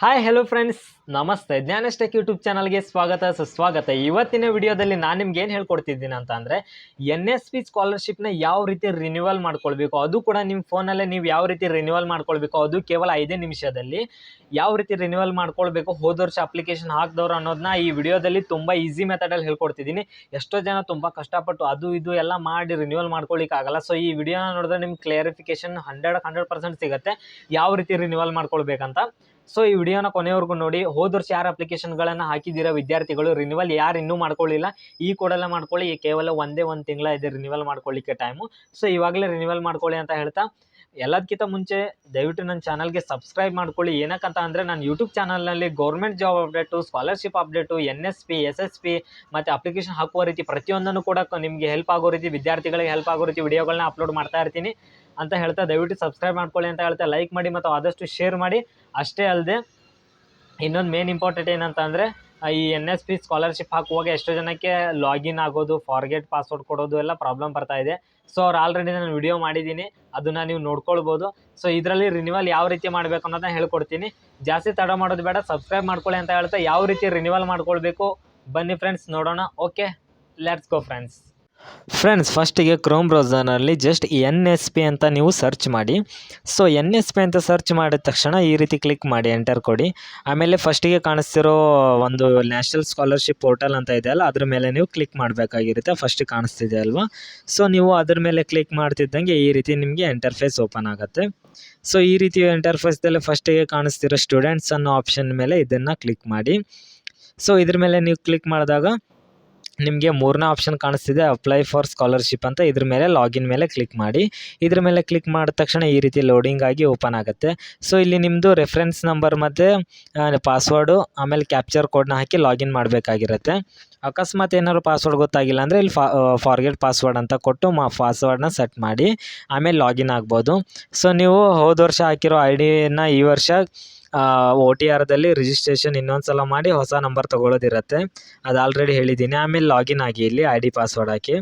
Hi hello friends ನಮಸ್ತೆ. ಜ್ಞಾನಸ್ಟೆಕ್ YouTube ಚಾನಲ್ಗೆ ಸ್ವಾಗತ, ಸುಸ್ವಾಗತ. ಇವತ್ತಿನ ವಿಡಿಯೋದಲ್ಲಿ ನಾನು ನಿಮ್ಗೆ ಏನು ಹೇಳ್ಕೊಡ್ತಿದ್ದೀನಿ ಅಂತ ಅಂದರೆ ಎನ್ ಎಸ್ ಪಿ ಸ್ಕಾಲರ್ಶಿಪ್ನ ಯಾವ ರೀತಿ ರಿನ್ಯೂವಲ್ ಮಾಡ್ಕೊಳ್ಬೇಕು, ಅದು ಕೂಡ ನಿಮ್ಮ ಫೋನಲ್ಲೇ ನೀವು ಯಾವ ರೀತಿ ರಿನ್ಯೂವಲ್ ಮಾಡ್ಕೊಳ್ಬೇಕು, ಅದು ಕೇವಲ ಐದೇ ನಿಮಿಷದಲ್ಲಿ ಯಾವ ರೀತಿ ರಿನ್ಯೂವಲ್ ಮಾಡ್ಕೊಳ್ಬೇಕು, ಹೋದ ವರ್ಷ ಅಪ್ಲಿಕೇಶನ್ ಹಾಕಿದವ್ರು ಅನ್ನೋದನ್ನ ಈ ವಿಡಿಯೋದಲ್ಲಿ ತುಂಬ ಈಸಿ ಮೆಥಡಲ್ಲಿ ಹೇಳ್ಕೊಡ್ತಿದ್ದೀನಿ. ಎಷ್ಟೋ ಜನ ತುಂಬ ಕಷ್ಟಪಟ್ಟು ಅದು ಇದು ಎಲ್ಲ ಮಾಡಿ ರಿನ್ಯೂವಲ್ ಮಾಡ್ಕೊಳ್ಳಿಕ್ಕೆ ಆಗಲ್ಲ. ಸೊ ಈ ವಿಡಿಯೋನ ನೋಡಿದ್ರೆ ನಿಮ್ಗೆ ಕ್ಲಿಯರಿಫಿಕೇಶನ್ ಹಂಡ್ರೆಡ್ ಹಂಡ್ರೆಡ್ ಪರ್ಸೆಂಟ್ ಸಿಗುತ್ತೆ. ಯಾವ ರೀತಿ ರಿನ್ಯೂವಲ್ ಮಾಡ್ಕೊಳ್ಬೇಕಂತ. ಸೊ ಈ ವಿಡಿಯೋನ ಕೊನೆವರೆಗೂ ನೋಡಿ. ಹೋದ ವರ್ಷ ಯಾರು ಅಪ್ಲಿಕೇಶನ್ಗಳನ್ನು ಹಾಕಿದ್ದೀರಾ ವಿದ್ಯಾರ್ಥಿಗಳು? ರಿನಿವಲ್ ಯಾರು ಇನ್ನೂ ಮಾಡ್ಕೊಳ್ಳಿಲ್ಲ. ಈ ಕೂಡಲೇ ಮಾಡ್ಕೊಳ್ಳಿ. ಕೇವಲ ಒಂದೇ ಒಂದು ತಿಂಗಳ ಇದೆ. ರಿನಿವಲ್ ಮಾಡ್ಕೊಳ್ಳಿಕ್ಕೆ ಟೈಮು ಸೊ ಇವಾಗಲೇ ರಿನಿವಲ್ ಮಾಡ್ಕೊಳ್ಳಿ ಅಂತ ಹೇಳ್ತಾ. ಎಲ್ಲದಕ್ಕಿಂತ ಮುಂಚೆ ದಯವಿಟ್ಟು ನನ್ನ ಚಾನಲ್ಗೆ ಸಬ್ಸ್ಕ್ರೈಬ್ ಮಾಡ್ಕೊಳ್ಳಿ. ಏನಕ್ಕಂತ ಅಂದರೆ ನಾನು ಯೂಟ್ಯೂಬ್ ಚಾನಲ್ನಲ್ಲಿ government job update scholarship update N S P S S P ಮತ್ತು ಅಪ್ಲಿಕೇಶನ್ ಹಾಕುವ ರೀತಿ ಪ್ರತಿಯೊಂದನ್ನು ಕೂಡ ನಿಮಗೆ ಹೆಲ್ಪ್ ಆಗೋ ರೀತಿ, ವಿದ್ಯಾರ್ಥಿಗಳಿಗೆ ಹೆಲ್ಪ್ ಆಗೋ ರೀತಿ ವಿಡಿಯೋಗಳನ್ನ ಅಪ್ಲೋಡ್ ಮಾಡ್ತಾ ಇರ್ತೀನಿ ಅಂತ ಹೇಳ್ತಾ ದಯವಿಟ್ಟು ಸಬ್ಸ್ಕ್ರೈಬ್ ಮಾಡ್ಕೊಳ್ಳಿ ಅಂತ ಹೇಳ್ತಾ ಲೈಕ್ ಮಾಡಿ ಮತ್ತು ಆದಷ್ಟು ಶೇರ್ ಮಾಡಿ. ಅಷ್ಟೇ ಅಲ್ಲದೆ ಇನ್ನೊಂದು ಮೇನ್ ಇಂಪಾರ್ಟೆಂಟ್ ಏನಂತ ಅಂದರೆ ಈ ಎನ್ ಎಸ್ ಪಿ ಸ್ಕಾಲರ್ಶಿಪ್ ಹಾಕುವಾಗ ಎಷ್ಟೋ ಜನಕ್ಕೆ ಲಾಗಿನ್ ಆಗೋದು ಫಾರ್ಗೆಟ್ ಪಾಸ್ವರ್ಡ್ ಕೊಡೋದು ಎಲ್ಲ ಪ್ರಾಬ್ಲಮ್ ಬರ್ತಾ ಇದೆ. ಸೊ ಅವ್ರು ಆಲ್ರೆಡಿ ನಾನು ವಿಡಿಯೋ ಮಾಡಿದ್ದೀನಿ, ಅದನ್ನು ನೀವು ನೋಡ್ಕೊಳ್ಬೋದು. ಸೊ ಇದರಲ್ಲಿ ರಿನಿವಲ್ ಯಾವ ರೀತಿ ಮಾಡಬೇಕು ಅನ್ನೋದನ್ನ ಹೇಳ್ಕೊಡ್ತೀನಿ. ಜಾಸ್ತಿ ತಡ ಮಾಡೋದು ಬೇಡ ಸಬ್ಸ್ಕ್ರೈಬ್ ಮಾಡ್ಕೊಳ್ಳಿ ಅಂತ ಹೇಳ್ತಾ ಯಾವ ರೀತಿ ರಿನಿವಲ್ ಮಾಡ್ಕೊಳ್ಬೇಕು, ಬನ್ನಿ ಫ್ರೆಂಡ್ಸ್ ನೋಡೋಣ. Okay let's go friends friends ಫಸ್ಟಿಗೆ ಕ್ರೋಮ್ ಬ್ರೌಸರ್ನಲ್ಲಿ ಜಸ್ಟ್ ಎನ್ ಎಸ್ ಪಿ ಅಂತ ನೀವು ಸರ್ಚ್ ಮಾಡಿ. ಸೊ ಎನ್ ಎಸ್ ಪಿ ಅಂತ ಸರ್ಚ್ ಮಾಡಿದ ತಕ್ಷಣ ಈ ರೀತಿ ಕ್ಲಿಕ್ ಮಾಡಿ ಎಂಟರ್ ಕೊಡಿ. ಆಮೇಲೆ ಫಸ್ಟಿಗೆ ಕಾಣಿಸ್ತಿರೋ ಒಂದು ನ್ಯಾಷನಲ್ ಸ್ಕಾಲರ್ಶಿಪ್ ಪೋರ್ಟಲ್ ಅಂತ ಇದೆ ಅಲ್ಲ, ಅದ್ರ ಮೇಲೆ ನೀವು ಕ್ಲಿಕ್ ಮಾಡಬೇಕಾಗಿರುತ್ತೆ. ಫಸ್ಟಿಗೆ ಕಾಣಿಸ್ತಿದೆ ಅಲ್ವಾ? ಸೊ ನೀವು ಅದ್ರ ಮೇಲೆ ಕ್ಲಿಕ್ ಮಾಡ್ತಿದ್ದಂಗೆ ಈ ರೀತಿ ನಿಮಗೆ ಎಂಟರ್ಫೇಸ್ ಓಪನ್ ಆಗುತ್ತೆ. ಸೊ ಈ ರೀತಿ ಎಂಟರ್ಫೇಸ್ದಲ್ಲಿ ಫಸ್ಟಿಗೆ ಕಾಣಿಸ್ತಿರೋ ಸ್ಟೂಡೆಂಟ್ಸ್ ಅನ್ನೋ ಆಪ್ಷನ್ ಮೇಲೆ ಇದನ್ನು ಕ್ಲಿಕ್ ಮಾಡಿ. ಸೊ ಇದ್ರ ಮೇಲೆ ನೀವು ಕ್ಲಿಕ್ ಮಾಡಿದಾಗ ನಿಮಗೆ ಮೂರನೇ ಆಪ್ಷನ್ ಕಾಣಿಸ್ತಿದೆ ಅಪ್ಲೈ ಫಾರ್ ಸ್ಕಾಲರ್ಶಿಪ್ ಅಂತ. ಇದ್ರ ಮೇಲೆ ಲಾಗಿನ್ ಮೇಲೆ ಕ್ಲಿಕ್ ಮಾಡಿ. ಇದ್ರ ಮೇಲೆ ಕ್ಲಿಕ್ ಮಾಡಿದ ತಕ್ಷಣ ಈ ರೀತಿ ಲೋಡಿಂಗ್ ಆಗಿ ಓಪನ್ ಆಗುತ್ತೆ. ಸೊ ಇಲ್ಲಿ ನಿಮ್ಮದು ರೆಫರೆನ್ಸ್ ನಂಬರ್ ಮತ್ತು ಪಾಸ್ವರ್ಡು ಆಮೇಲೆ ಕ್ಯಾಪ್ಚರ್ ಕೋಡ್ನ ಹಾಕಿ ಲಾಗಿನ್ ಮಾಡಬೇಕಾಗಿರುತ್ತೆ. ಅಕಸ್ಮಾತ್ ಏನಾದ್ರು ಪಾಸ್ವರ್ಡ್ ಗೊತ್ತಾಗಿಲ್ಲ ಅಂದರೆ ಇಲ್ಲಿ ಫಾರ್ಗೆಟ್ ಪಾಸ್ವರ್ಡ್ ಅಂತ ಕೊಟ್ಟು ಮಾ ಪಾಸ್ವರ್ಡ್ನ ಸೆಟ್ ಮಾಡಿ, ಆಮೇಲೆ ಲಾಗಿನ್ ಆಗ್ಬೋದು. ಸೊ ನೀವು ಹೋದ ವರ್ಷ ಹಾಕಿರೋ ಐ ಡಿನ ಈ ವರ್ಷ ಒ ಟಿ ಆರ್ದಲ್ಲಿ ರಿಜಿಸ್ಟ್ರೇಷನ್ ಇನ್ನೊಂದು ಸಲ ಮಾಡಿ ಹೊಸ ನಂಬರ್ ತಗೊಳ್ಳೋದಿರುತ್ತೆ. ಅದು ಆಲ್ರೆಡಿ ಹೇಳಿದ್ದೀನಿ. ಆಮೇಲೆ ಲಾಗಿನ್ ಆಗಿ ಇಲ್ಲಿ ಐ ಡಿ ಪಾಸ್ವರ್ಡ್ ಹಾಕಿ.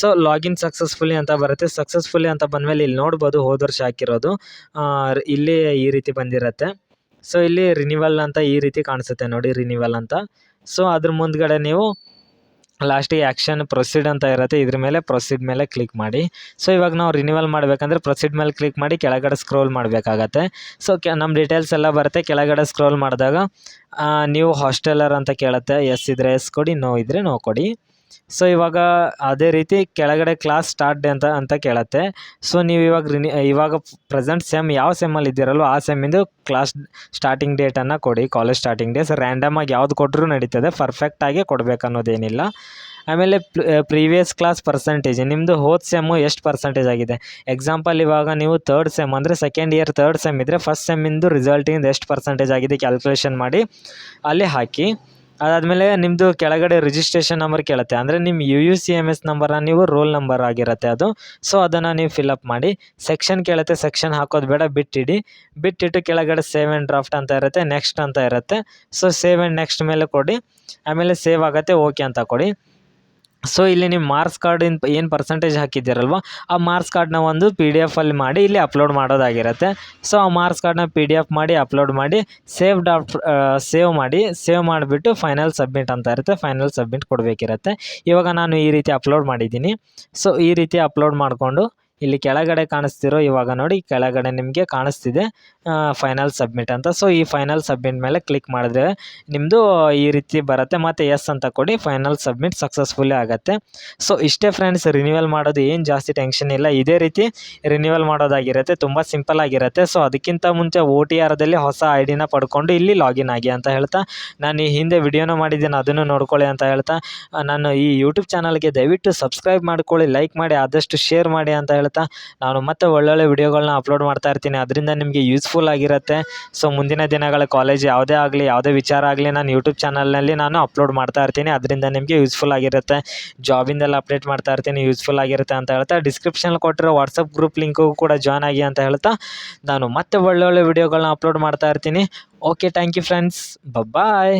ಸೊ ಲಾಗಿನ್ ಸಕ್ಸಸ್ಫುಲಿ ಅಂತ ಬರುತ್ತೆ. ಸಕ್ಸಸ್ಫುಲಿ ಅಂತ ಬಂದಮೇಲೆ ಇಲ್ಲಿ ನೋಡ್ಬೋದು ಹೋದ ವರ್ಷ ಹಾಕಿರೋದು. ಇಲ್ಲಿ ಈ ರೀತಿ ಬಂದಿರುತ್ತೆ. ಸೊ ಇಲ್ಲಿ ರಿನಿವಲ್ ಅಂತ ಈ ರೀತಿ ಕಾಣಿಸುತ್ತೆ ನೋಡಿ ರಿನಿವಲ್ ಅಂತ. ಸೊ ಅದ್ರ ಮುಂದ್ಗಡೆ ನೀವು ಲಾಸ್ಟಿಗೆ ಆ್ಯಕ್ಷನ್ ಪ್ರೊಸೀಡ್ ಅಂತ ಇರುತ್ತೆ, ಇದ್ರ ಮೇಲೆ ಪ್ರೊಸೀಡ್ ಮೇಲೆ ಕ್ಲಿಕ್ ಮಾಡಿ. ಸೊ ಇವಾಗ ನಾವು ರಿನಿವಲ್ ಮಾಡಬೇಕಂದ್ರೆ ಪ್ರೊಸೀಡ್ ಮೇಲೆ ಕ್ಲಿಕ್ ಮಾಡಿ ಕೆಳಗಡೆ ಸ್ಕ್ರೋಲ್ ಮಾಡಬೇಕಾಗತ್ತೆ. ಸೊ ಕೆ ನಮ್ಮ ಡೀಟೇಲ್ಸ್ ಎಲ್ಲ ಬರುತ್ತೆ. ಕೆಳಗಡೆ ಸ್ಕ್ರೋಲ್ ಮಾಡಿದಾಗ ನೀವು ಹಾಸ್ಟೆಲರ್ ಅಂತ ಕೇಳುತ್ತೆ. ಎಸ್ ಇದ್ರೆ ಎಸ್ ಕೊಡಿ ನೋ ಇದ್ರೆ ನೋ ಕೊಡಿ. ಸೊ ಇವಾಗ ಅದೇ ರೀತಿ ಕೆಳಗಡೆ ಕ್ಲಾಸ್ ಸ್ಟಾರ್ಟ್ ಡೇ ಅಂತ ಅಂತ ಕೇಳತ್ತೆ. ಸೊ ನೀವು ಇವಾಗ ರಿನಿ, ಇವಾಗ ಪ್ರೆಸೆಂಟ್ ಸೆಮ್ ಯಾವ ಸೆಮ್ಮಲ್ಲಿ ಇದ್ದೀರಲ್ವ ಆ ಸೆಮ್ಮಿಂದು ಕ್ಲಾಸ್ ಸ್ಟಾರ್ಟಿಂಗ್ ಡೇಟನ್ನು ಕೊಡಿ ಕಾಲೇಜ್ ಸ್ಟಾರ್ಟಿಂಗ್ ಡೇ ಸೊ ರ್ಯಾಂಡಮಾಗಿ ಯಾವ್ದು ಕೊಟ್ಟರು ನಡೀತದೆ. ಪರ್ಫೆಕ್ಟಾಗಿ ಕೊಡಬೇಕು ಅನ್ನೋದೇನಿಲ್ಲ ಆಮೇಲೆ ಪ್ರೀವಿಯಸ್ ಕ್ಲಾಸ್ ಪರ್ಸೆಂಟೇಜ್ ನಿಮ್ಮದು ಹೋದ ಸೆಮ್ಮು ಎಷ್ಟು ಪರ್ಸೆಂಟೇಜ್ ಆಗಿದೆ? ಎಕ್ಸಾಂಪಲ್ ಇವಾಗ ನೀವು ತರ್ಡ್ ಸೆಮ್ ಅಂದರೆ ಸೆಕೆಂಡ್ ಇಯರ್ ತರ್ಡ್ ಸೆಮ್ ಇದ್ದರೆ ಫಸ್ಟ್ ಸೆಮ್ಮಿಂದು ರಿಸಲ್ಟಿಂದ ಎಷ್ಟು ಪರ್ಸೆಂಟೇಜ್ ಆಗಿದೆ? ಕ್ಯಾಲ್ಕುಲೇಷನ್ ಮಾಡಿ. ಅಲ್ಲಿ ಹಾಕಿ. ಅದಾದಮೇಲೆ ನಿಮ್ಮದು ಕೆಳಗಡೆ ರಿಜಿಸ್ಟ್ರೇಷನ್ ನಂಬರ್ ಕೇಳುತ್ತೆ. ಅಂದರೆ ನಿಮ್ಮ U U C M S ನಂಬರ್ನ ನೀವು ರೋಲ್ ನಂಬರ್ ಆಗಿರುತ್ತೆ ಅದು. ಸೊ ಅದನ್ನು ನೀವು ಫಿಲಪ್ ಮಾಡಿ. ಸೆಕ್ಷನ್ ಕೇಳುತ್ತೆ ಸೆಕ್ಷನ್ ಹಾಕೋದು ಬೇಡ, ಬಿಟ್ಟಿಡಿ. ಬಿಟ್ಟಿಟ್ಟು ಕೆಳಗಡೆ ಸೇವ್ ಆ್ಯಂಡ್ ಡ್ರಾಫ್ಟ್ ಅಂತ ಇರುತ್ತೆ ನೆಕ್ಸ್ಟ್ ಅಂತ ಇರುತ್ತೆ. ಸೊ ಸೇವ್ ಆ್ಯಂಡ್ ನೆಕ್ಸ್ಟ್ ಮೇಲೆ ಕೊಡಿ. ಆಮೇಲೆ ಸೇವ್ ಆಗುತ್ತೆ ಓಕೆ ಅಂತ ಕೊಡಿ. ಸೊ ಇಲ್ಲಿ ನೀವು ಮಾರ್ಕ್ಸ್ ಕಾರ್ಡಿನ ಏನು ಪರ್ಸೆಂಟೇಜ್ ಹಾಕಿದ್ದೀರಲ್ವ, ಆ ಮಾರ್ಕ್ಸ್ ಕಾರ್ಡ್ನ ಒಂದು ಪಿ ಡಿ ಎಫಲ್ಲಿ ಮಾಡಿ ಇಲ್ಲಿ ಅಪ್ಲೋಡ್ ಮಾಡೋದಾಗಿರುತ್ತೆ. ಸೊ ಆ ಮಾರ್ಕ್ಸ್ ಕಾರ್ಡ್ನ ಪಿ ಡಿ ಎಫ್ ಮಾಡಿ ಅಪ್ಲೋಡ್ ಮಾಡಿ ಸೇವ್ ಡಾಟ್ ಸೇವ್ ಮಾಡಿ ಸೇವ್ ಮಾಡಿಬಿಟ್ಟು ಫೈನಲ್ ಸಬ್ಮಿಟ್ ಅಂತ ಇರುತ್ತೆ. ಫೈನಲ್ ಸಬ್ಮಿಟ್ ಕೊಡಬೇಕಿರುತ್ತೆ. ಇವಾಗ ನಾನು ಈ ರೀತಿ ಅಪ್ಲೋಡ್ ಮಾಡಿದ್ದೀನಿ. ಸೊ ಈ ರೀತಿ ಅಪ್ಲೋಡ್ ಮಾಡಿಕೊಂಡು ಇಲ್ಲಿ ಕೆಳಗಡೆ ಕಾಣಿಸ್ತಿರೋ ಇವಾಗ ನೋಡಿ, ಕೆಳಗಡೆ ನಿಮಗೆ ಕಾಣಿಸ್ತಿದೆ ಫೈನಲ್ ಸಬ್ಮಿಟ್ ಅಂತ. ಸೊ ಈ ಫೈನಲ್ ಸಬ್ಮಿಟ್ ಮೇಲೆ ಕ್ಲಿಕ್ ಮಾಡಿದ್ರೆ ನಿಮ್ಮದು ಈ ರೀತಿ ಬರುತ್ತೆ. ಮತ್ತು ಎಸ್ ಅಂತ ಕೊಡಿ ಫೈನಲ್ ಸಬ್ಮಿಟ್ ಸಕ್ಸಸ್ಫುಲ್ಲೇ ಆಗುತ್ತೆ. ಸೊ ಇಷ್ಟೇ ಫ್ರೆಂಡ್ಸ್ ರಿನ್ಯೂವಲ್ ಮಾಡೋದು ಏನು ಜಾಸ್ತಿ ಟೆನ್ಷನ್ ಇಲ್ಲ. ಇದೇ ರೀತಿ ರಿನ್ಯೂವಲ್ ಮಾಡೋದಾಗಿರುತ್ತೆ, ತುಂಬ ಸಿಂಪಲ್ ಆಗಿರುತ್ತೆ. ಸೊ ಅದಕ್ಕಿಂತ ಮುಂಚೆ ಓ ಟಿ ಆರ್ದಲ್ಲಿ ಹೊಸ ಐ ಡಿನ ಪಡ್ಕೊಂಡು ಇಲ್ಲಿ ಲಾಗಿನ್ ಆಗಿ ಅಂತ ಹೇಳ್ತಾ, ನಾನು ಈ ಹಿಂದೆ ವಿಡಿಯೋನ ಮಾಡಿದ್ದೀನಿ, ಅದನ್ನು ನೋಡ್ಕೊಳ್ಳಿ ಅಂತ ಹೇಳ್ತಾ ನಾನು ಈ ಯೂಟ್ಯೂಬ್ ಚಾನಲ್ಗೆ ದಯವಿಟ್ಟು ಸಬ್ಸ್ಕ್ರೈಬ್ ಮಾಡ್ಕೊಳ್ಳಿ ಲೈಕ್ ಮಾಡಿ, ಆದಷ್ಟು ಶೇರ್ ಮಾಡಿ ಅಂತ ಹೇಳ್ತಾ. ನಾನು ಮತ್ತೆ ಒಳ್ಳೊಳ್ಳೆ ವಿಡಿಯೋಗಳನ್ನ ಅಪ್ಲೋಡ್ ಮಾಡ್ತಾ ಇರ್ತೀನಿ. ಅದರಿಂದ ನಿಮಗೆ ಯೂಸ್ಫುಲ್ ಆಗಿರುತ್ತೆ. ಸೊ ಮುಂದಿನ ದಿನಗಳ ಕಾಲೇಜ್ ಯಾವುದೇ ಆಗಲಿ, ಯಾವುದೇ ವಿಚಾರ ಆಗಲಿ, ನಾನು ಯೂಟ್ಯೂಬ್ ಚಾನಲ್ನಲ್ಲಿ ನಾನು ಅಪ್ಲೋಡ್ ಮಾಡ್ತಾ ಇರ್ತೀನಿ. ಅದರಿಂದ ನಿಮಗೆ ಯೂಸ್ಫುಲ್ ಆಗಿರುತ್ತೆ. ಜಾಬಿಂದೆಲ್ಲ ಅಪ್ಡೇಟ್ ಮಾಡ್ತಾ ಇರ್ತೀನಿ. ಯೂಸ್ಫುಲ್ ಆಗಿರುತ್ತೆ ಅಂತ ಹೇಳ್ತಾ ಡಿಸ್ಕ್ರಿಪ್ಷನ್ ಕೊಟ್ಟಿರೋ ವಾಟ್ಸಪ್ ಗ್ರೂಪ್ ಲಿಂಕು ಕೂಡ ಜಾಯ್ನ್ ಆಗಿ ಅಂತ ಹೇಳ್ತಾ, ನಾನು ಮತ್ತೆ ಒಳ್ಳೊಳ್ಳೆ ವಿಡಿಯೋಗಳನ್ನ ಅಪ್ಲೋಡ್ ಮಾಡ್ತಾ ಇರ್ತೀನಿ. Okay thank you friends bye